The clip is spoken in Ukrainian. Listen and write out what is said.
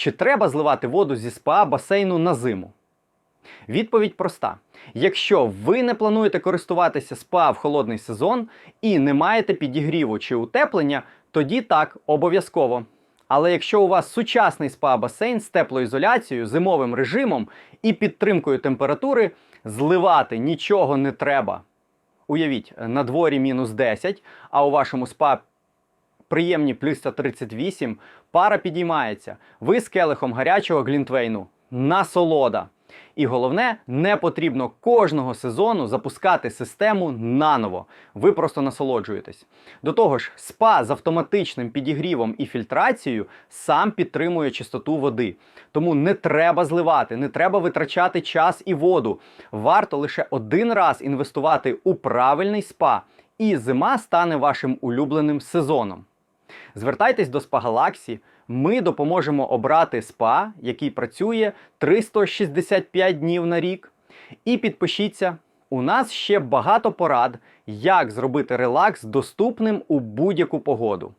Чи треба зливати воду зі спа басейну на зиму? Відповідь проста: якщо ви не плануєте користуватися спа в холодний сезон і не маєте підігріву чи утеплення, тоді так, обов'язково. Але якщо у вас сучасний спа-басейн з теплоізоляцією, зимовим режимом і підтримкою температури, зливати нічого не треба. Уявіть, на дворі мінус 10, а у вашому спа приємні плюс 138, пара підіймається. Ви з келихом гарячого глінтвейну. Насолода. І головне, не потрібно кожного сезону запускати систему наново. Ви просто насолоджуєтесь. До того ж, спа з автоматичним підігрівом і фільтрацією сам підтримує чистоту води. Тому не треба зливати, не треба витрачати час і воду. Варто лише один раз інвестувати у правильний спа, і зима стане вашим улюбленим сезоном. Звертайтесь до СПА Galaxy. ми допоможемо обрати спа, який працює 365 днів на рік. І підпишіться. У нас ще багато порад, як зробити релакс доступним у будь-яку погоду.